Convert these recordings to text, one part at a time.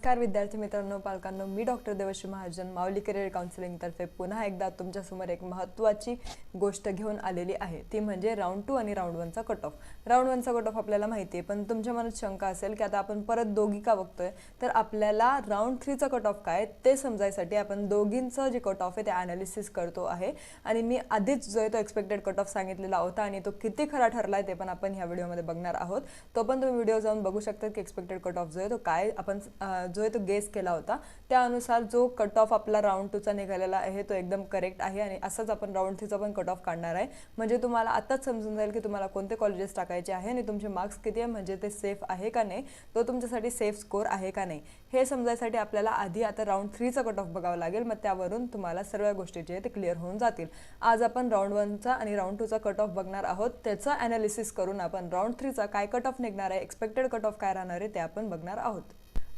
नमस्कार विद्यार्थी मित्रांनो पालकांनो मी डॉक्टर देवश्री महाजन माऊली करिअर काउन्सिलिंगतर्फे पुन्हा एकदा तुमच्यासमोर एक महत्त्वाची गोष्ट घेऊन आलेली आहे. ती म्हणजे राऊंड टू आणि राऊंड वनचा कट ऑफ राऊंड वनचा कट ऑफ आपल्याला माहिती आहे पण तुमच्या मनात शंका असेल की आता आपण परत दोघी का बघतोय तर आपल्याला राऊंड थ्रीचा कट ऑफ काय ते समजायसाठी आपण दोघींचं जे कट ऑफ आहे ते अनालिसिस करतो आहे. आणि मी आधीच जो आहे तो एक्सपेक्टेड कट ऑफ सांगितलेला होता आणि तो किती खरा ठरला आहे ते पण आपण ह्या व्हिडिओमध्ये बघणार आहोत. तो पण तुम्ही व्हिडिओ जाऊन बघू शकता की एक्सपेक्टेड कट ऑफ जो आहे तो काय आपण जो आहे तो गेस केला होता. त्यानुसार जो कट ऑफ आपला राऊंड टूचा निघालेला आहे तो एकदम करेक्ट आहे आणि असंच आपण राऊंड थ्रीचा पण कट ऑफ काढणार आहे. म्हणजे तुम्हाला आताच समजून जाईल की तुम्हाला कोणते कॉलेजेस टाकायचे आहे आणि तुमचे मार्क्स किती आहे म्हणजे ते सेफ आहे का नाही तो तुमच्यासाठी सेफ स्कोर आहे का नाही. हे समजायसाठी आपल्याला आधी आता राऊंड थ्रीचा कट ऑफ बघावं लागेल. मग त्यावरून तुम्हाला सर्व गोष्टी जे ते क्लिअर होऊन जातील. आज आपण राऊंड वनचा आणि राऊंड टूचा कट ऑफ बघणार आहोत. त्याचं अनालिसिस करून आपण राऊंड थ्रीचा काय कट ऑफ निघणार आहे एक्सपेक्टेड कट ऑफ काय राहणार आहे ते आपण बघणार आहोत.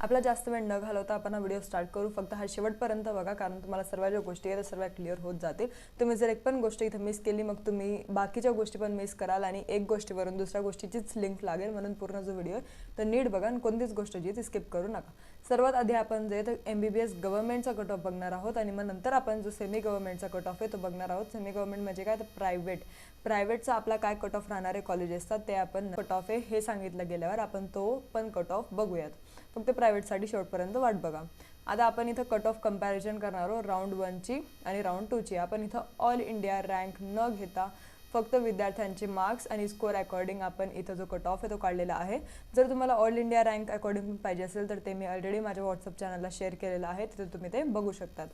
आपला जास्त वेळ न घालवता आपण हा व्हिडिओ स्टार्ट करू. फक्त हा शेवटपर्यंत बघा कारण तुम्हाला सर्व ज्या गोष्टी आहेत त्या सर्व क्लिअर होत जातील. तुम्ही जर एक पण गोष्ट इथं मिस केली मग तुम्ही बाकीच्या गोष्टी पण मिस कराल आणि एक गोष्टीवरून दुसऱ्या गोष्टीचीच लिंक लागेल म्हणून पूर्ण जो व्हिडिओ आहे तर नीट बघा आणि कोणतीच गोष्ट जी ती स्किप करू नका. सर्वात आधी आपण जे तर एम बी बी एस गव्हर्नमेंटचा कट ऑफ बघणार आहोत आणि मग नंतर आपण जो सेमी गव्हर्नमेंटचा कट ऑफ आहे तो बघणार आहोत. सेमी गव्हर्नमेंट म्हणजे काय? तर प्रायव्हेट प्रायव्हेटचा आपला काय कट ऑफ राहणारे कॉलेज असतात ते आपण कट ऑफ आहे हे सांगितलं गेल्यावर आपण तो पण कट ऑफ बघूयात. फक्त प्रायव्हेटसाठी शेवटपर्यंत वाट बघा. आता आपण इथं कट ऑफ कंपॅरिझन करणार आहोत. राऊंड वनची आणि राऊंड टूची आपण इथं ऑल इंडिया रँक न घेता फक्त विद्यार्थ्यांचे मार्क्स आणि स्कोअर अकॉर्डिंग आपण इथं जो कट ऑफ आहे तो काढलेला आहे. जर तुम्हाला ऑल इंडिया रँक अकॉर्डिंग पाहिजे असेल तर ते मी ऑलरेडी माझ्या व्हॉट्सअप चॅनलला शेअर केलेलं आहे. तिथे तुम्ही ते बघू शकतात.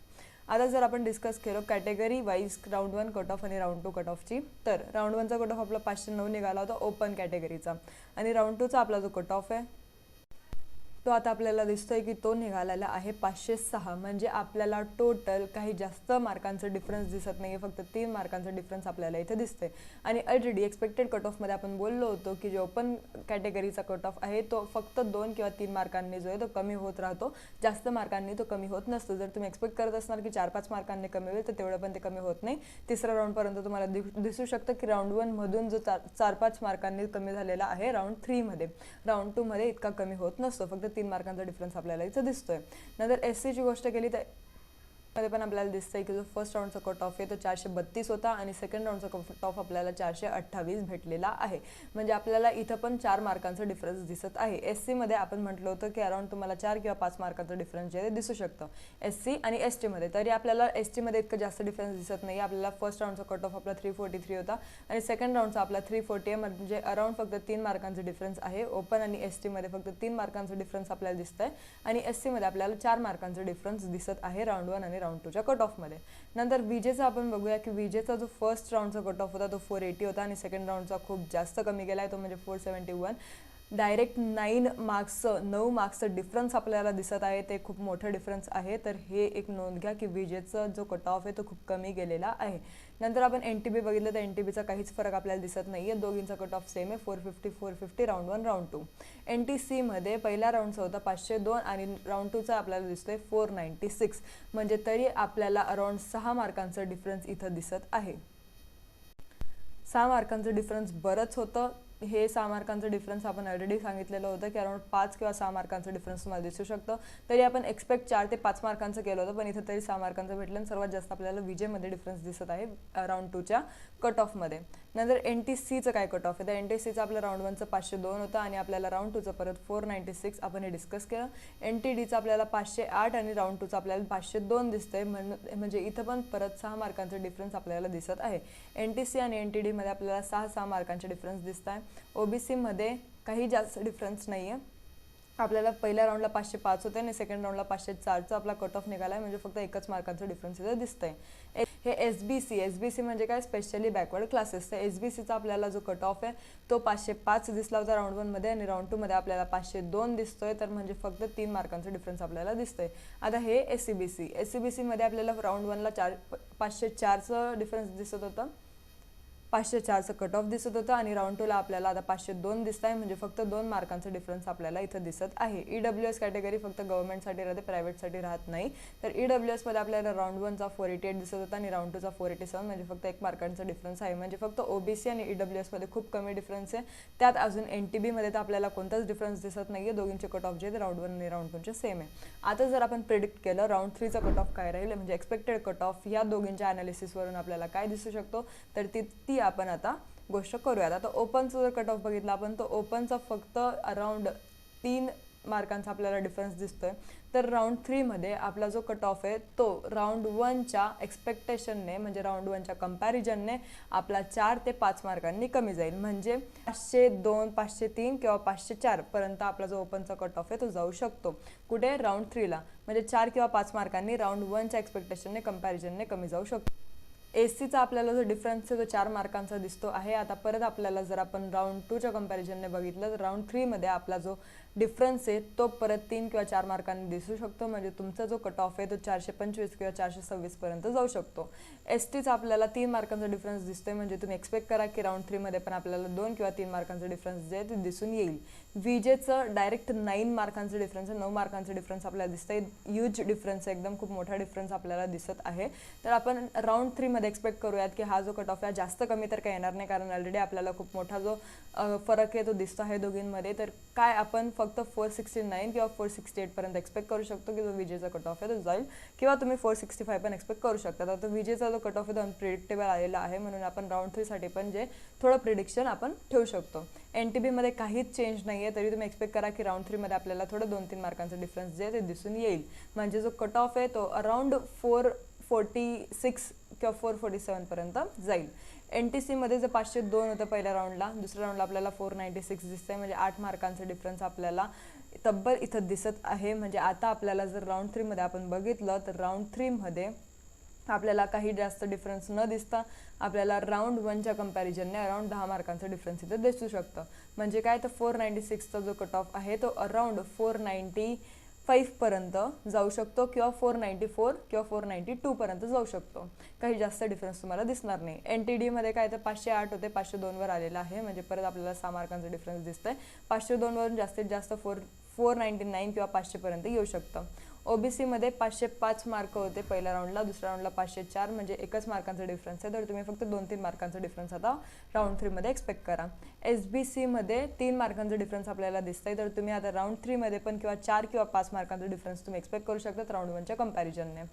आता जर आपण डिस्कस केलो category wise round one cut off आणि राऊंड टू कट ऑफची तर राऊंड वनचा कट ऑफ आपला पाचशे नऊ निघाला होता ओपन कॅटेगरीचा आणि राऊंड टूचा आपला जो कट ऑफ आहे तो आता आपल्याला दिसतोय की तो निघालेला आहे पाचशे सहा. म्हणजे आपल्याला टोटल काही जास्त मार्कांचं डिफरन्स दिसत नाही फक्त तीन मार्कांचं डिफरन्स आपल्याला इथे दिसतंय. आणि ऑलरेडी एक्सपेक्टेड कट ऑफमध्ये आपण बोललो होतो की जो ओपन कॅटेगरीचा कट ऑफ आहे तो फक्त दोन किंवा तीन मार्कांनी जो आहे तो कमी होत राहतो. जास्त मार्कांनी तो कमी होत नसतो. जर तुम्ही एक्सपेक्ट करत असणार की चार पाच मार्कांनी कमी होईल तर तेवढं पण ते कमी होत नाही. तिसऱ्या राऊंडपर्यंत तुम्हाला दिसू शकतं की राऊंड वनमधून जो चार चार पाच मार्कांनी कमी झालेला आहे राऊंड थ्रीमध्ये राऊंड टूमध्ये इतका कमी होत नसतो. फक्त तीन मार्कांचा डिफरन्स आपल्याला इथं दिसतोय. नंतर एस सीची गोष्ट केली तर मध्ये पण आपल्याला दिसतंय की जो फर्स्ट राऊंडचा कट ऑफ आहे तो चारशे बत्तीस होता आणि सेकंड राऊंडचा कट ऑफ आपल्याला चारशे अठ्ठावीस भेटलेला आहे. म्हणजे आपल्याला इथं पण चार मार्कांचा डिफरन्स दिसत आहे. एस सीमध्ये आपण म्हटलं होतं की अराउंड तुम्हाला चार किंवा पाच मार्कांचं डिफरन्स जे आहे ते दिसू शकतं. एस सी आणि एस टीमध्ये तरी आपल्याला एस टीमध्ये इतकं जास्त डिफरन्स दिसत नाही आपल्याला फर्स्ट राऊंडचा कट ऑफ आपला थ्री फोर्टी थ्री होता आणि सेकंड राऊंडचा आपला थ्री फोर्टी आहे. म्हणजे अराउंड फक्त तीन मार्कांचा डिफरन्स आहे. ओपन आणि एस टीमध्ये फक्त तीन मार्कांचा डिफरन्स आपल्याला दिसत आहे आणि एस सीमध्ये आपल्याला चार मार्कांचा डिफरन्स दिसत आहे. राऊंड वन आणि राऊंड राऊंड टूच्या कट ऑफमध्ये नंतर विजेचा आपण बघूया की विजेचा जो फर्स्ट राऊंडचा कट ऑफ होता तो फोर एटी होता आणि सेकंड राऊंडचा खूप जास्त कमी गेला आहे तो म्हणजे four seventy one direct nine मार्क्सचं नऊ मार्क्सचं डिफरन्स आपल्याला दिसत आहे ते खूप मोठं डिफरन्स आहे. तर हे एक नोंद घ्या की विजेचा जो कट ऑफ आहे तो खूप कमी गेलेला आहे. नंतर आपण एन टी बी बघितलं तर एन टी बीचा काहीच फरक आपल्याला दिसत नाही आहे दोघींचा कट ऑफ सेम आहे. Four fifty four fifty round one round two N T सीमध्ये पहिला राऊंडचा होता पाचशे दोन आणि राऊंड टूचा आपल्याला दिसतो आहे फोर नाईन्टी सिक्स म्हणजे तरी आपल्याला अराउंड सहा मार्कांचं डिफरन्स इथं दिसत आहे. सहा मार्कांचं डिफरन्स बरंच होतं. हे सहा मार्कांचं डिफरन्स आपण ऑलरेडी सांगितलेलं होतं की अराउंड पाच किंवा सहा मार्कांचं डिफरन्स तुम्हाला दिसू शकतं. तरी आपण एक्सपेक्ट चार ते पाच मार्कांचं केलं होतं पण इथं तरी सहा मार्कांचं भेटलं आणि सर्वात जास्त आपल्याला विजेमध्ये डिफरन्स दिसत आहे राऊंड टूच्या कट ऑफमध्ये नंतर एन टी सीचं काय कट ऑफ आहे? तर एन टी सीचं आपलं राऊंड वनचं पाचशे दोन होतं आणि आपल्याला राऊंड टूचं परत फोर नाईन्टी सिक्स आपण हे डिस्कस केलं. एन टी डीचं आपल्याला पाचशे आठ आणि राऊंड टूचं आपल्याला पाचशे दोन दिसतंय. म्हण म्हणजे इथं पण परत सहा मार्कांचं डिफरन्स आपल्याला दिसत आहे. एन टी सी आणि एन टी डीमध्ये आपल्याला सहा सहा मार्कांचे डिफरन्स दिसत आहे ओ बी सीमध्ये काही जास्त डिफरन्स नाही आहे आपल्याला पहिल्या राऊंडला पाचशे पाच होते आणि सेकंड राऊंडला पाचशे चारचा आपला कट ऑफ निघाला आहे म्हणजे फक्त एकच मार्कांचं डिफरन्स इथं दिसतंय. ए- हे S B C S B C म्हणजे काय? स्पेशली बॅकवर्ड क्लासेस तर एस बी सीचा आपल्याला जो कट ऑफ आहे तो पाचशे पाच दिसला होता राऊंड वनमध्ये आणि राऊंड टूमध्ये आपल्याला पाचशे दोन दिसतोय. तर म्हणजे फक्त तीन मार्कांचा डिफरन्स आपल्याला दिसतोय. आता हे S C B C S C B सीमध्ये आपल्याला राऊंड वनला चार पाचशे चारचं डिफरन्स दिसत होतं. पाचशे चारचं कट ऑफ दिसत होतं आणि राऊंड टूला आपल्याला आता पाचशे दोन दिसत आहे म्हणजे फक्त दोन मार्कांचं डिफरन्स आपल्याला इथं दिसत आहे. ई डब्ल्यू एस कॅटेगरी फक्त गव्हर्नमेंटसाठी राहते प्रायव्हेटसाठी राहत नाही. तर ई डब्ल्यू एसमध्ये आपल्याला राऊंड वनचा फोर एटी एट दिसत होता आणि राऊंड टूचा फोर एटी सेवन म्हणजे फक्त एक मार्कांचा डिफरन्स आहे. म्हणजे फक्त ओबीसी आणि ई डब्ल्यू एसमध्ये खूप कमी डिफरन्स आहे. त्यात अजून एन टी बीमध्ये तर आपल्याला कोणताच डिफरन्स दिसत नाही आहे दोघींचे कट ऑफ जे ते राऊंड वन आणि राऊंड टूचे सेम आहे. आता जर आपण प्रिडिक्ट केलं राऊंड थ्रीचा कट ऑफ काय राहील? म्हणजे एक्सपेक्टेड कट ऑफ या दोघींच्या अनालिसिसवरून आपल्याला काय दिसू शकतो? तर ती ती आपण आता गोष्ट करूयात. आता ओपनचा जर कट ऑफ बघितला आपण तर ओपनचा फक्त अराउंड तीन मार्कांचा आपल्याला डिफरन्स दिसतोय. तर राऊंड थ्रीमध्ये आपला जो कट ऑफ आहे तो राऊंड वनच्या एक्सपेक्टेशनने म्हणजे राऊंड वनच्या कम्पॅरिजनने आपला चार ते पाच मार्कांनी कमी जाईल. म्हणजे पाचशे दोन पाचशे तीन किंवा पाचशे चारपर्यंत आपला जो ओपनचा कट ऑफ आहे तो जाऊ शकतो. कुठे? राऊंड थ्रीला म्हणजे चार किंवा पाच मार्कांनी राऊंड वनच्या एक्सपेक्टेशनने कम्पॅरिजनने कमी जाऊ शकतो. एस सीचा आपल्याला जो डिफरन्स आहे तो चार मार्कांचा दिसतो आहे. आता परत आपल्याला जर आपण राऊंड टूच्या कम्पॅरिझनने बघितलं तर राऊंड थ्रीमध्ये आपला जो डिफरन्स आहे तो परत तीन किंवा चार मार्कांनी दिसू शकतो. म्हणजे तुमचा जो कट ऑफ आहे तो चारशे पंचवीस किंवा चारशे सव्वीसपर्यंत जाऊ शकतो. एस टीचा आपल्याला तीन मार्कांचा डिफरन्स दिसतोय म्हणजे तुम्ही एक्सपेक्ट करा की राऊंड थ्रीमध्ये पण आपल्याला दोन किंवा तीन मार्कांचा डिफरन्स जे आहे ते दिसून येईल. विजेचं डायरेक्ट नाईन मार्कांचं डिफरन्स आहे नऊ मार्कांचं डिफरन्स आपल्याला दिसतंय. यूज डिफरन्स आहे एकदम खूप मोठा डिफरन्स आपल्याला दिसत आहे. तर आपण राऊंड थ्रीमध्ये एक्सपेक्ट करूयात की हा जो कट ऑफ आहे जास्त कमी तर काही येणार नाही कारण ऑलरेडी आपल्याला खूप मोठा जो फरक आहे तो दिसतो आहे दोघींमध्ये. तर काय आपण फक्त फक्त फोर सिक्स्टी नाईन किंवा फोर सिक्स्टी एटपर्यंत एक्सपेक्ट करू शकतो की जो विजेचा कट ऑफ आहे तो जाईल. किंवा तुम्ही फोर सिक्स्टी फाय पण एक्सपेक्ट करू शकता. तर विजेचा जो कट ऑफ आहे तो अनप्रिडिक्टेबल आलेला आहे. म्हणून आपण राऊंड थ्रीसाठी पण जे थोडं प्रिडिक्शन आपण ठेवू शकतो. एन टी बीमध्ये काहीच चेंज नाही आहे तरी तुम्ही एक्सपेक्ट करा की राऊंड थ्रीमध्ये आपल्याला थोडं दोन तीन मार्कांचा डिफरन्स जे आहे ते दिसून येईल. म्हणजे जो कट ऑफ आहे तो अराउंड फोर फोर्टी सिक्स किंवा फोर फोर्टी सेवनपर्यंत जाईल. एन टी सीमध्ये जर पाचशे दोन होतं पहिल्या राऊंडला दुसऱ्या राऊंडला आपल्याला फोर नाईन्टी सिक्स दिसतंय म्हणजे आठ मार्कांचं डिफरन्स आपल्याला तब्बल इथं दिसत आहे. म्हणजे आता आपल्याला जर राऊंड थ्रीमध्ये आपण बघितलं तर राऊंड थ्रीमध्ये आपल्याला काही जास्त डिफरन्स न दिसता आपल्याला राऊंड वनच्या कंपॅरिजनने अराउंड दहा मार्कांचं डिफरन्स इथं दिसू शकतं. म्हणजे काय? तर फोर नाईन्टी सिक्सचा जो कट ऑफ आहे तो अराउंड फोर नाईन्टी फाईव्हपर्यंत जाऊ शकतो किंवा फोर नाईन्टी फोर किंवा फोर नाईन्टी टूपर्यंत जाऊ शकतो. काही जास्त डिफरन्स तुम्हाला दिसणार नाही. एन टी डीमध्ये काय तर पाचशे आठ होते पाचशे दोनवर आलेलं आहे. म्हणजे परत आपल्याला सहा मार्कांचा डिफरन्स दिसतंय. पाचशे दोनवरून जास्तीत जास्त फोर फोर नाईन्टी नाईन किंवा पाचशेपर्यंत येऊ शकतं. ओबीसीमध्ये पाचशे पाच मार्क होते पहिल्या राऊंडला दुसऱ्या राऊंडला पाचशे चार म्हणजे एकच मार्कांचा डिफरन्स आहे. तर तुम्ही फक्त दोन तीन मार्कांचा डिफरन्स आता राऊंड थ्रीमध्ये एक्सपेक्ट करा. एस बी सीमध्ये तीन मार्कांचा डिफरन्स आपल्याला दिसतंय. तर तुम्ही आता राऊंड थ्रीमध्ये पण किंवा चार किंवा पाच मार्कांचा डिफरन्स तुम्ही एक्सपेक्ट करू शकता राऊंड वनच्या कम्पॅरिझनने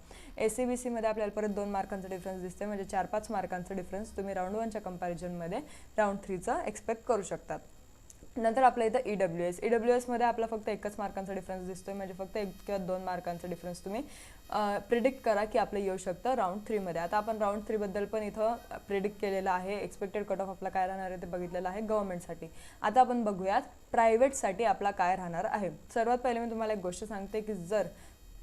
एस सी बी सीमध्ये आपल्याला परत दोन मार्कांचा डिफरन्स दिसते म्हणजे चार पाच मार्कांचा डिफरन्स तुम्ही राऊंड वनच्या कम्पॅरिझनमध्ये राऊंड थ्रीचा एक्सपेक्ट करू शकतात. नंतर आपल्या इथं E W S E W एसमध्ये आपला फक्त एकच मार्कांचा डिफरन्स दिसतोय. म्हणजे फक्त एक किंवा दोन मार्कांचा डिफरन्स तुम्ही प्रिडिक्ट करा की आपलं येऊ शकतं राऊंड थ्रीमध्ये आता आपण राऊंड थ्रीबद्दल पण इथं प्रिडिक्ट केलेलं आहे. एक्सपेक्टेड कट ऑफ आपला काय राहणार आहे ते बघितलेलं आहे गव्हर्मेंटसाठी आता आपण बघूयात प्रायव्हेटसाठी आपला काय राहणार आहे? सर्वात पहिले मी तुम्हाला एक गोष्ट सांगते की जर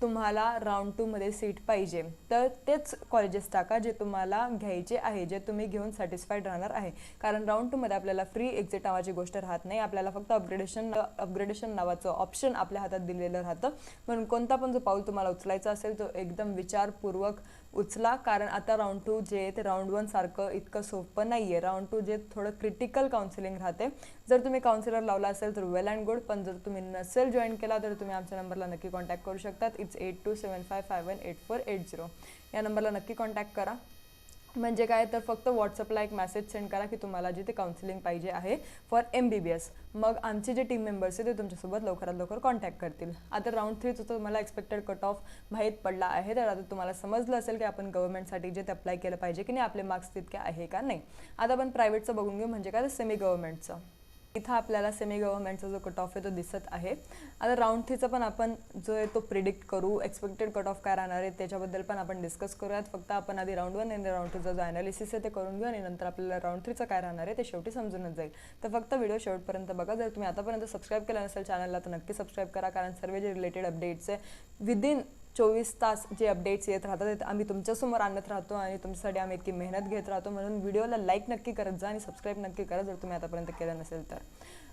तुम्हाला राऊंड टूमध्ये सीट पाहिजे. तर तेच कॉलेजेस टाका जे तुम्हाला घ्यायचे आहे जे तुम्ही घेऊन सॅटिस्फाईड राहणार आहे. कारण राऊंड टूमध्ये आपल्याला फ्री एक्झिट नावाची गोष्ट राहत नाही. आपल्याला फक्त अपग्रेडेशन अपग्रेडेशन नावाचं ऑप्शन आपल्या हातात दिलेलं राहतं. म्हणून कोणता पण जो पाऊल तुम्हाला उचलायचा असेल तो एकदम विचारपूर्वक उचला कारण आता राऊंड टू जे आहे ते राऊंड वन सारखं इतकं सोपं नाही आहे राऊंड टू जे थोडं क्रिटिकल काउन्सिलिंग राहते. जर तुम्ही काउन्सिलर लावला असेल तर वेल अँड गुड पण जर तुम्ही नसेल जॉईन केला तर तुम्ही आमच्या नंबरला नक्की कॉन्टॅक्ट करू शकतात. It's eight two seven five five one eight four eight zero या नंबरला नक्की कॉन्टॅक्ट करा. म्हणजे काय तर फक्त व्हॉट्सअपला एक मेसेज सेंड करा की तुम्हाला जिथे काउन्सिलिंग पाहिजे आहे for M B B S मग आमचे जे टीम मेंबर्स आहेत ते तुमच्यासोबत लवकरात लवकर कॉन्टॅक्ट करतील. आता राऊंड थ्रीचं तुम्हाला एक्सपेक्टेड कट ऑफ माहीत पडला आहे तर आता तुम्हाला समजलं असेल की आपण गव्हर्नमेंटसाठी जे ते अप्लाय केलं पाहिजे की नाही आपले मार्क्स तितके आहे का नाही. आता आपण प्रायव्हेटचं बघून घेऊ म्हणजे काय तर सेमी गव्हर्नमेंटचं इथं आपल्याला सेमी गव्हर्नमेंटचा जो कट ऑफ आहे तो दिसत आहे. आता राऊंड थ्रीचा पण आपण जो आहे तो प्रिडिक्ट करू. एक्सपेक्टेड कट ऑफ काय राहणार आहे त्याच्याबद्दल पण आपण डिस्कस करूयात. फक्त आपण आधी राऊंड वन आणि राऊंड टूचा जो अनालिसिस आहे ते करून घेऊ आणि नंतर आपल्याला राऊंड थ्रीचं काय राहणार आहे ते शेवटी समजूनच जाईल. तर फक्त व्हिडिओ शेवटपर्यंत बघा. जर तुम्ही आतापर्यंत सबस्क्राईब केलं नसेल चॅनलला तर नक्की सबस्क्राईब करा. कारण सर्व जे रिलेटेड अपडेट्स आहे विदिन चोवीस तास जे अपडेट्स येत राहतात ते आम्ही तुमच्यासमोर आणत राहतो आणि तुमच्यासाठी आम्ही इतकी मेहनत घेत राहतो. म्हणून व्हिडिओला लाईक नक्की करत जा आणि सबस्क्राईब नक्की करा जर तुम्ही आतापर्यंत केलं नसेल तर.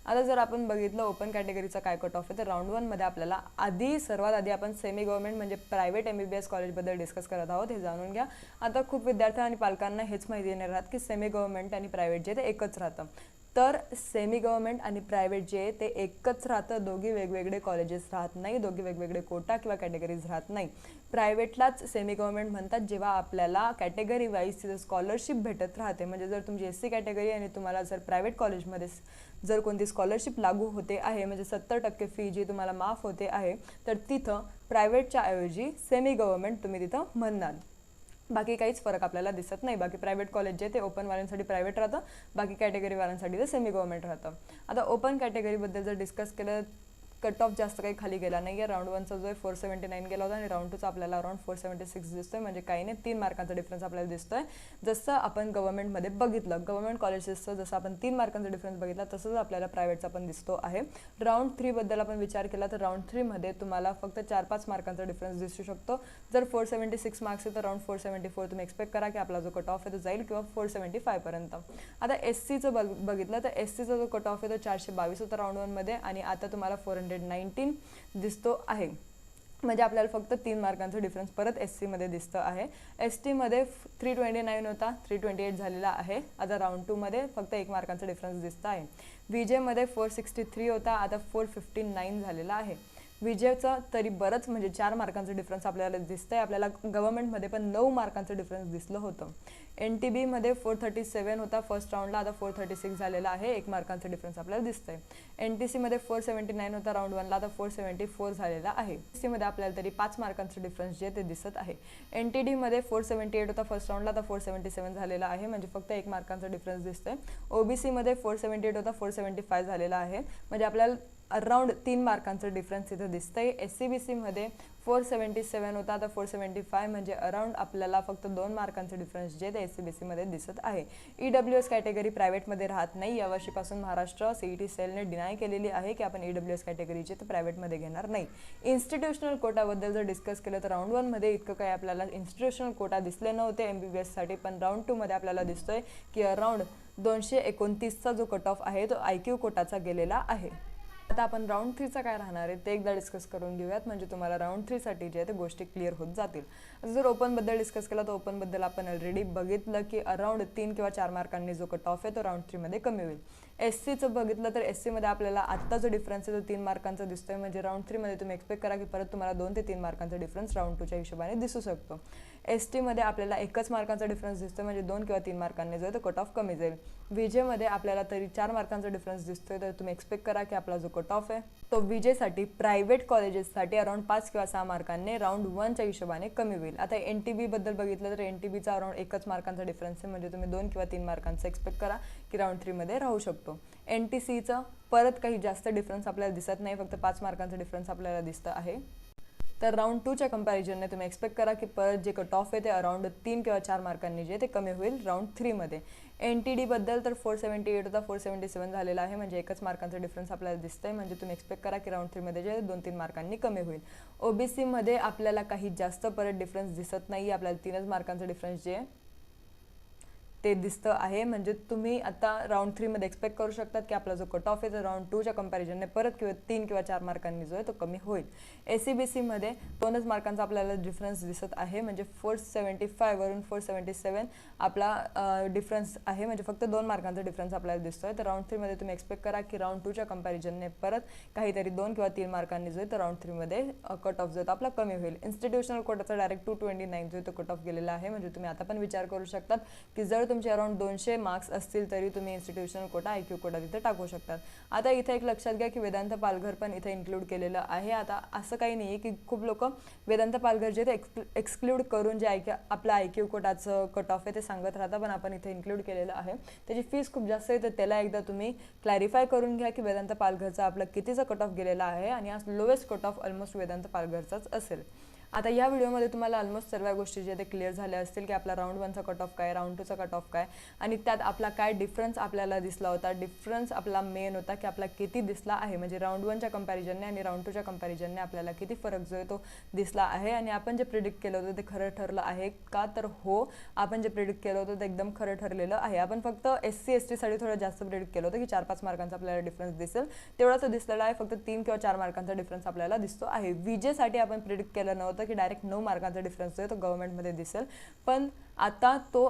आता जर आपण बघितलं ओपन कॅटेगरीचा काय कट ऑफ आहे तर राऊंड वनमध्ये आपल्याला आधी सर्वात आधी आपण सेमी गव्हर्मेंट म्हणजे private M B B S कॉलेजबद्दल डिस्कस करत आहोत हे जाणून घ्या. आता खूप विद्यार्थी आणि पालकांना हेच माहिती येणार राहत की सेमी गव्हर्नमेंट आणि प्रायव्हेट जे ते एकच राहतं. तर सेमी गव्हर्नमेंट आणि प्रायव्हेट जे आहे ते एकच राहतं. दोघी वेगवेगळे कॉलेजेस राहत नाही दोघी वेगवेगळे कोटा किंवा कॅटेगरीज राहत नाही. प्रायव्हेटलाच सेमी गव्हर्नमेंट म्हणतात जेव्हा आपल्याला कॅटेगरी वाईज तिथं स्कॉलरशिप भेटत राहते. म्हणजे जर तुमची एस सी कॅटेगरी आणि तुम्हाला जर प्रायव्हेट कॉलेजमध्ये जर कोणती स्कॉलरशिप लागू होते आहे म्हणजे सत्तर टक्के फी जी तुम्हाला माफ होते आहे तर तिथं प्रायव्हेटच्या ऐवजी सेमी गव्हर्नमेंट तुम्ही तिथं म्हणणार. बाकी काहीच फरक आपल्याला दिसत नाही. बाकी प्रायव्हेट कॉलेज जे ते ओपनवाल्यांसाठी प्रायव्हेट राहतं बाकी कॅटेगरीवाल्यांसाठी ते सेमी गव्हर्मेंट राहतं. आता ओपन कॅटेगरीबद्दल जर डिस्कस केलं कट ऑफ जास्त काही खाली गेला नाही आहे राऊंड वनचा जो आहे फोर सेवन्टी नाईन गेला होता आणि राऊंड टूचा आपल्याला अराउंड फोर सेवन्टी सिक्स दिसतोय. म्हणजे काही नाही तीन मार्कांचा डिफरन्स आपल्याला दिसतोय. जसं आपण गव्हर्नमेंटमध्ये बघितलं गव्हर्नमेंट कॉलेजेसचं जसं आपण तीन मार्कांचा डिफरन्स बघितला तसंच आपल्याला प्रायव्हेटचा पण दिसतो आहे. राऊंड थ्रीबद्दल आपण विचार केला तर राऊंड थ्रीमध्ये तुम्हाला फक्त चार पाच मार्कांचा डिफरन्स दिसू शकतो. जर फोर सेवन्टी सिक्स मार्क्स आहे तर राऊंड फोर सेवन्टी फोर तुम्ही एक्सपेक्ट करा की आपला जो कट ऑफ आहे तो जाईल किंवा फोर सेवन्टी फायपर्यंत आता एस सीचं बघ बघितलं तर एस सीचा जो कट ऑफ आहे तो चारशे बावीस होता राऊंड वनमध्ये आणि आता तुम्हाला फोर हंड्रेड हंड्रेड नाईन्टीन दिसतो आहे. म्हणजे आपल्याला फक्त तीन मार्कांचा डिफरन्स परत एस सीमध्ये दिसतं आहे. एस टीमध्ये थ्री ट्वेंटी नाईन होता थ्री ट्वेंटी एट झालेला आहे. आता राऊंड टूमध्ये फक्त एक मार्कांचा डिफरन्स दिसतं आहे. व्ही जेमध्ये फोर सिक्स्टी थ्री होता आता फोर फिफ्टी नाईन झालेला आहे. विजयचं तरी बरंच म्हणजे चार मार्कांचं डिफरन्स आपल्याला दिसतंय. आपल्याला गव्हर्नमेंटमध्ये पण नऊ मार्कांचं डिफरन्स दिसलं होतं. एन टी बीमध्ये फोर थर्टी सेवन होता फर्स्ट राऊंडला आता फोर थर्टी सिक्स झालेला आहे. एक मार्कांचं डिफरन्स आपल्याला दिसतंय. एन टी सीमध्ये फोर सेवन्टी नाईन होता राऊंड वनला आता फोर सेवन्टी फोर झालेला आहे. सीमध्ये आपल्याला तरी पाच मार्कांचं डिफरन्स जे ते दिसत आहे. एन टी डीमध्ये फोर सेवन्टी एट होता फर्स्ट राऊंडला आता फोर सेवन्टी सेवन झालेला आहे. म्हणजे फक्त एक मार्कांचा डिफरन्स दिसतोय. ओबीसीमध्ये फोर सेवन्टी एट होता. फोर सेवन्टी फाय झालेला आहे. म्हणजे आपल्याला अराउंड तीन मार्कांचं डिफरन्स इथं दिसतं आहे एस सी बी सीमध्ये फोर सेवन्टी सेवन होता आता फोर सेवन्टी फाय म्हणजे अराउंड आपल्याला फक्त दोन मार्कांचं डिफरन्स जे ते एस सी बी सीमध्ये दिसत आहे. ई डब्ल्यू एस कॅटेगरी प्रायव्हेटमध्ये राहत नाही. यावर्षीपासून महाराष्ट्र सी ई टी सेलने डिनाय केलेली आहे की आपण ई डब्ल्यू एस कॅटेगरीचे तर प्रायव्हेटमध्ये घेणार नाही. इन्स्टिट्यूशनल कोटाबद्दल जर डिस्कस केलं तर राऊंड वनमध्ये इतकं काही आपल्याला इन्स्टिट्यूशनल कोटा दिसले नव्हते. एम बी बी एससाठी पण राऊंड टूमध्ये आपल्याला दिसतोय की अराउंड दोनशे एकोणतीसचा जो कट ऑफ आहे तो आय क्यू कोटाचा गेलेला आहे. आता आपण राऊंड थ्रीचा काय राहणार आहे ते एकदा डिस्कस करून घेऊयात. म्हणजे तुम्हाला राऊंड थ्रीसाठी जे आहे ते गोष्टी क्लिअर होत जातील. जर ओपनबद्दल डिस्कस केला तर ओपनबद्दल आपण ऑलरेडी बघितलं की अराउंड तीन किंवा चार मार्कांनी जो कट ऑफ आहे तो राऊंड थ्रीमध्ये कमी होईल. एस सीचं बघितलं तर एस सीमध्ये आपल्याला आत्ता जो डिफरन्स आहे तो तीन मार्कांचा दिसतोय. म्हणजे राऊंड थ्रीमध्ये तुम्ही एक्सपेक्ट करा की परत तुम्हाला दोन ते तीन मार्कांचा डिफरन्स राऊंड टूच्या हिशोबाने दिसू शकतो. एस टीमध्ये आपल्याला एकच मार्कांचा डिफरन्स दिसतो म्हणजे दोन किंवा तीन मार्कांनी जो आहे तो कट ऑफ कमी जाईल. विजेमध्ये आपल्याला तरी चार मार्कांचा डिफरन्स दिसतोय तर तुम्ही एक्सपेक्ट करा की आपला जो कट ऑफ आहे तो विजेसाठी प्रायव्हेट कॉलेजेससाठी अराउंड पाच किंवा सहा मार्कांनी राऊंड वनच्या हिशोबाने कमी होईल. आता एन टी बीबद्दल बघितलं तर एन टी बीचा अराउंड एकच मार्कांचा डिफरन्स आहे म्हणजे तुम्ही दोन किंवा तीन मार्कांचा एक्सपेक्ट करा की राऊंड थ्रीमध्ये राहू शकतो. एन टी सीचं परत काही जास्त डिफरन्स आपल्याला दिसत नाही फक्त पाच मार्कांचा डिफरन्स आपल्याला दिसतं आहे. तर राऊंड टूच्या कम्पॅरिजनने तुम्ही एक्सपेक्ट करा की परत जे कट ऑफ आहे ते अराउंड तीन किंवा चार मार्कांनी जे ते कमी होईल राऊंड थ्रीमध्ये एन टी डीबद्दल तर फोर सेवन्टी एट होता फोर सेवन्टी सेवन झालेला आहे. म्हणजे एकच मार्कांचा डिफरन्स आपल्याला दिसतं आहे म्हणजे तुम्ही एक्सपेक्ट करा की राऊंड थ्रीमध्ये जे दोन तीन मार्कांनी कमी होईल. ओबीसीमध्ये आपल्याला काही जास्त परत डिफरन्स दिसत नाही आपल्याला तीनच मार्कांचा डिफरन्स जे ते दिसतं आहे. म्हणजे तुम्ही आता राऊंड थ्रीमध्ये एक्सपेक्ट करू शकतात की आपला जो कट ऑफ आहे तो राऊंड टूच्या कंपॅरिजनने परत किंवा तीन किंवा चार मार्कांनी जो आहे तो कमी होईल. ए सी बी सीमध्ये दोनच मार्कांचा आपल्याला डिफरन्स दिसत आहे. म्हणजे फोर सेवन्टी फायवरून फोर सेवन्टी सेवन आपला डिफरन्स आहे. म्हणजे फक्त दोन मार्कांचा डिफरन्स आपल्याला दिसतो आहे तर राऊंड थ्रीमध्ये तुम्ही एक्सपेक्ट करा की राऊंड टूच्या कंपॅरिजनने परत काहीतरी दोन किंवा तीन मार्कांनी जो आहे तो राऊंड थ्रीमध्ये कट ऑफ जो आहे तो आपला कमी होईल. इन्स्टिट्यूशनल कोटाचा डायरेक्ट टू ट्वेंटी नाईन जो आहे तो कट ऑफ गेलेला आहे. म्हणजे तुम्ही आता पण विचार करू शकतात की जर तुमचे अराउंड दोनशे मार्क्स असतील तरी तुम्ही institutional quota I Q quota तिथे टाकू शकतात. आता इथे एक लक्षात घ्या की वेदांत पालघर पण इथे इन्क्लूड केलेलं आहे. आता असं काही नाही आहे की खूप लोक वेदांत पालघर जे ते एक्सक्लूड करून जे आय आपलं आय क्यू कोटाचं कट ऑफ आहे ते सांगत राहता पण आपण इथे इन्क्लूड केलेलं आहे. त्याची फीस खूप जास्त आहे तर त्याला एकदा तुम्ही क्लॅरिफाय करून घ्या की वेदांत पालघरचा आपला कितीचा कट ऑफ गेलेला आहे आणि आज lowest cut off almost Vedant पालघरचाच असेल. आता या व्हिडिओमध्ये तुम्हाला ऑलमोस्ट सर्व गोष्टी जे ते क्लिअर झाल्या असतील की आपला राऊंड वनचा कट ऑफ काय राऊंड टूचा कट ऑफ काय आणि त्यात आपला काय डिफरन्स आपल्याला दिसला होता डिफरन्स आपला मेन होता की आपला किती दिसला आहे. म्हणजे राऊंड वनच्या कंपॅरिजनने आणि राऊंड टूच्या कंपॅरिजनने आपल्याला किती फरक जो आहे तो दिसला आहे. आणि आपण जे प्रिडिक्ट केलं होतं ते खरं ठरलं आहे का? तर हो आपण जे प्रिडिक्ट केलं होतं ते एकदम खरं ठरलेलं आहे. आपण फक्त एस सी एस टीसाठी थोडं जास्त प्रिडिक्ट केलं होतं की चार पाच मार्कांचा आपल्याला डिफरन्स दिसेल. तेवढा तो दिसलेला आहे फक्त तीन किंवा चार मार्कांचा डिफरन्स आपल्याला दिसतो आहे. विजेसाठी आपण प्रिडिक्ट केलं नव्हतं की डायरेक्ट नऊ मार्कांचा डिफरन्स आहे तो गव्हर्नमेंटमध्ये दिसेल. पण आता तो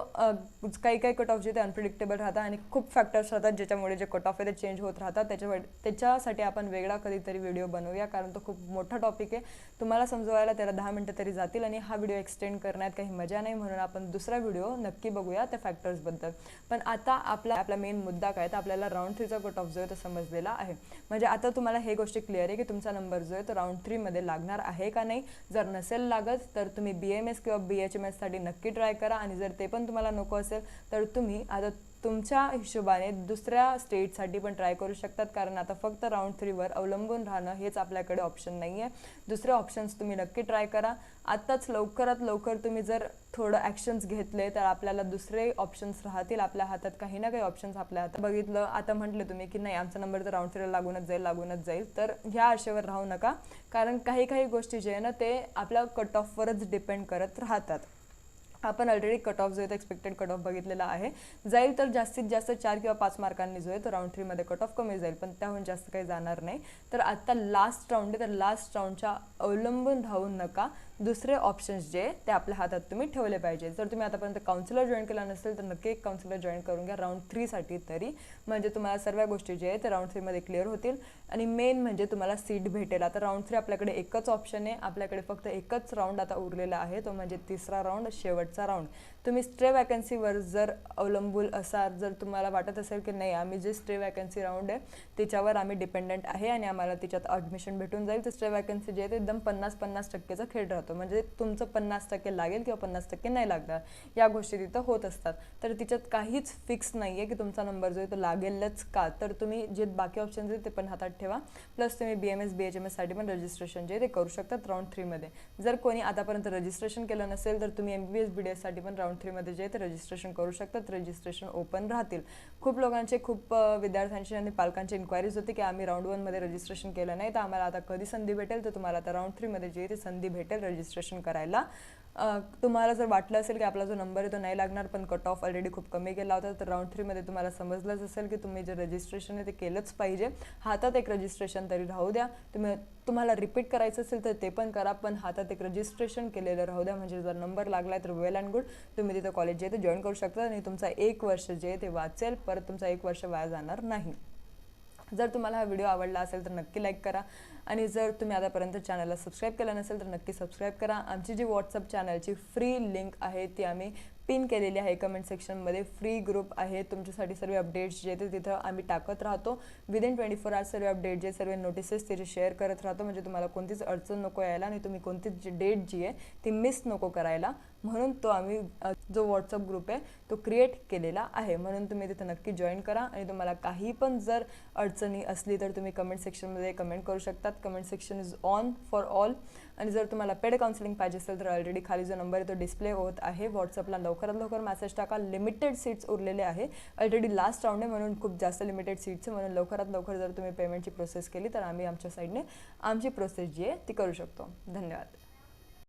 काही काही कट ऑफ जे ते अनप्रिडिक्टेबल राहतात आणि खूप फॅक्टर्स राहतात ज्याच्यामुळे जे कट ऑफ आहे ते चेंज होत राहतात. त्याच्या त्याच्यासाठी आपण वेगळा कधीतरी व्हिडिओ बनवूया कारण तो खूप मोठा टॉपिक आहे. तुम्हाला समजवायला त्याला दहा मिनटं तरी जातील आणि हा व्हिडिओ एक्सटेंड करण्यात काही मजा नाही म्हणून आपण दुसरा व्हिडिओ नक्की बघूया त्या फॅक्टर्सबद्दल पण आता आपला आपला मेन मुद्दा काय तर आपल्याला राऊंड थ्रीचा कट ऑफ जो आहे तो समजलेला आहे. म्हणजे आता तुम्हाला हे गोष्टी क्लिअर आहे की तुमचा नंबर जो आहे तो राऊंड थ्रीमध्ये लागणार आहे का नाही? जर नसेल लागत तर तुम्ही बी एम एस किंवा बी एच एम एससाठी नक्की ट्राय करा. आणि जर ते पण तुम्हाला नको असेल तर तुम्ही आता तुमच्या हिशोबाने दुसऱ्या स्टेटसाठी पण ट्राय करू शकतात. कारण आता फक्त राऊंड थ्रीवर अवलंबून राहणं हेच आपल्याकडे ऑप्शन नाही आहे दुसरे ऑप्शन्स तुम्ही नक्की ट्राय करा. आत्ताच लवकरात लवकर तुम्ही जर थोडं ॲक्शन्स घेतले तर आपल्याला दुसरे ऑप्शन्स राहतील आपल्या हातात. काही ना काही ऑप्शन्स आपल्या हातात. बघितलं आता म्हटलं तुम्ही की नाही आमचा नंबर तर राऊंड थ्रीला लागूनच जाईल लागूनच जाईल. तर ह्या आशेवर राहू नका. कारण काही काही गोष्टी जे आहे ना ते आपल्या कट ऑफवरच डिपेंड करत राहतात. आपण ऑलरेडी कट ऑफ जो आहे तो एक्सपेक्टेड कट ऑफ बघितलेला आहे. जाईल तर जास्तीत जास्त चार किंवा पाच मार्कांनी जो आहे तो राऊंड थ्रीमध्ये कट ऑफ कमी जाईल पण त्याहून जास्त काही जाणार नाही. तर आत्ता लास्ट राऊंड आहे तर लास्ट राऊंडच्या अवलंबून राहू नका. दुसरे ऑप्शन्स जे ते आपल्या हातात तुम्ही ठेवले पाहिजे. जर तुम्ही आतापर्यंत काउन्सिलर जॉईन केला नसेल तर नक्की एक काउन्सिलर जॉईन करून घ्या राऊंड थ्रीसाठी तरी. म्हणजे तुम्हाला सर्व गोष्टी जे आहेत ते राऊंड थ्रीमध्ये क्लिअर होतील. आणि मेन म्हणजे तुम्हाला सीट भेटेल. आता राऊंड थ्री आपल्याकडे एकच ऑप्शन आहे. आपल्याकडे फक्त एकच राऊंड आता उरलेला आहे. तो म्हणजे तिसरा राऊंड शेवटचा राऊंड तुम्ही स्ट्रे वॅकन्सीवर जर अवलंबून असाल जर तुम्हाला वाटत असेल की नाही आम्ही जे स्ट्रे वॅकन्सी राऊंड आहे तिच्यावर आम्ही डिपेंडंट आहे आणि आम्हाला तिच्यात ॲडमिशन भेटून जाईल. तर स्ट्रे वॅकन्सी जे आहे ते एकदम पन्नास पन्नास टक्केचा खेळ राहतो. म्हणजे तुमचं पन्नास टक्के लागेल किंवा पन्नास टक्के नाही लागणार. या गोष्टी तिथं होत असतात. तर तिच्यात काहीच फिक्स नाही आहे की तुमचा नंबर जो आहे तो लागेलच का? तर तुम्ही जे बाकी ऑप्शन्स आहेत ते पण हातात ठेवा. प्लस तुम्ही B M S B H M एससाठी पण रजिस्ट्रेशन जे ते करू शकतात राऊंड थ्रीमध्ये जर कोणी आतापर्यंत रजिस्ट्रेशन केलं नसेल तर तुम्ही M B S B D एससाठी पण राऊंड राऊंड थ्रीमध्ये जे ते रजिस्ट्रेशन करू शकतात. रजिस्ट्रेशन ओपन राहतील. खूप लोकांचे खूप विद्यार्थ्यांची आणि पालकांची इन्क्वायरीज होती की आम्ही राऊंड वनमध्ये रजिस्ट्रेशन केलं नाही तर आम्हाला आता कधी संधी भेटेल? तर तुम्हाला आता राऊंड थ्रीमध्ये जे ते संधी भेटेल रजिस्ट्रेशन करायला. तुम्हाला जर वाटलं असेल की आपला जो नंबर आहे तो नाही लागणार पण कट ऑफ ऑलरेडी खूप कमी केला होता तर राऊंड थ्रीमध्ये तुम्हाला समजलंच असेल की तुम्ही जे रजिस्ट्रेशन आहे ते केलंच पाहिजे. हातात एक रजिस्ट्रेशन तरी राहू द्या. तुम्ही तुम्हाला रिपीट करायचं असेल तर ते पण करा पण हातात एक रजिस्ट्रेशन केलेलं राहू द्या. म्हणजे जर नंबर लागला आहे तर वेल अँड गुड तुम्ही तिथं कॉलेज जे आहे ते जॉईन करू शकता आणि तुमचा एक वर्ष जे आहे ते वाचेल. परत तुमचा एक वर्ष वाया जाणार नाही. जर तुम्हाला हा व्हिडिओ आवडला असेल तर नक्की लाईक करा. आणि जर तुम्ही आतापर्यंत चॅनलला सबस्क्राईब केलं नसेल तर नक्की सबस्क्राईब करा. आमची जी व्हॉट्सअप चॅनलची फ्री लिंक आहे ती आम्ही पिन केलेली आहे कमेंट सेक्शनमध्ये फ्री ग्रुप आहे. तुमच्यासाठी सर्व अपडेट्स जे ते तिथं आम्ही टाकत राहतो. विदिन ट्वेंटी फोर आवर्स सर्व अपडेट जे सर्व नोटिसेस तिथे शेअर करत राहतो. म्हणजे तुम्हाला कोणतीच अडचण नको यायला आणि तुम्ही कोणतीच जी डेट जी आहे ती मिस नको करायला. म्हणून तो आम्ही जो व्हॉट्सअप ग्रुप आहे तो क्रिएट केलेला आहे. म्हणून तुम्ही तिथं नक्की जॉईन करा आणि तुम्हाला काही पण जर अडचणी असली तर तुम्ही कमेंट सेक्शनमध्ये कमेंट करू शकतात. Comment section is on for all आणि जर तुम्हाला पेड काउन्सिलिंग पाहिजे असेल तर ऑलरेडी खाली जो नंबर आहे तो डिस्प्ले होत आहे. व्हॉट्सअपला लवकरात लवकर मेसेज टाका. लिमिटेड सीट्स उरलेले आहे. ऑलरेडी लास्ट राऊंड आहे म्हणून खूप जास्त लिमिटेड सीट्स आहे. म्हणून लवकरात लवकर जर तुम्ही पेमेंटची प्रोसेस केली तर आम्ही आमच्या साईडने आमची प्रोसेस जी आहे ती करू शकतो. धन्यवाद.